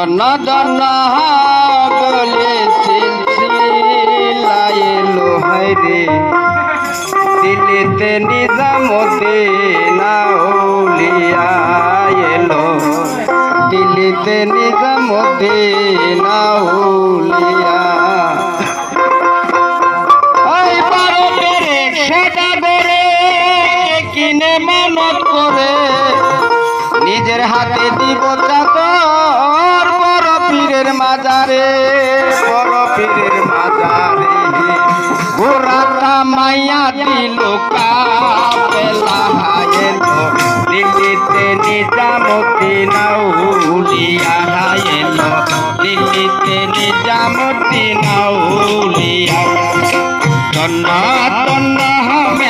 দন দন বলে লোহাই রে। দিল্লিতে নিজামতে না উলিয়া এলো। দিল্লিতে নিজামতে না নিজের হাতে দিব চাকর বড় পীরের মাজারে বড় পীরের মাজারে। গোরাটা মাইয়া দিল দিল্লিতে নিজামতি নাউলিয়া এলো দিল্লিতে নিজামতি নাউলিয়া মেরা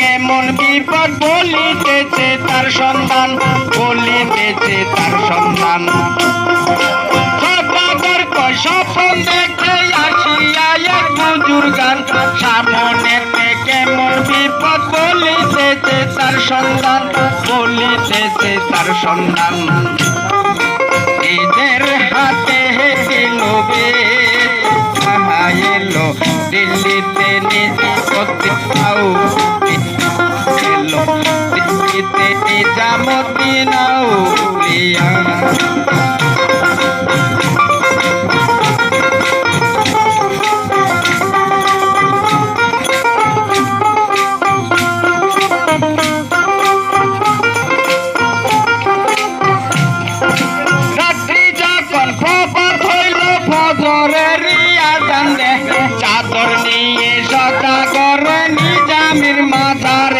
থেকে মন বিপদ বলিতেছে তার সন্ধান, বলিতেছে তার গো স্বপ্ন দেখে আসিয়া এক বুজুর গান। সামনে থেকে মন বিপদ বলিতেছে তার সন্ধান, বলিতেছে তার সন্ধান। নিজের হাতে এলো বে আহা এলো দিল্লিতে চাদর নিয়ে সদা করে নিজামের মাথারে।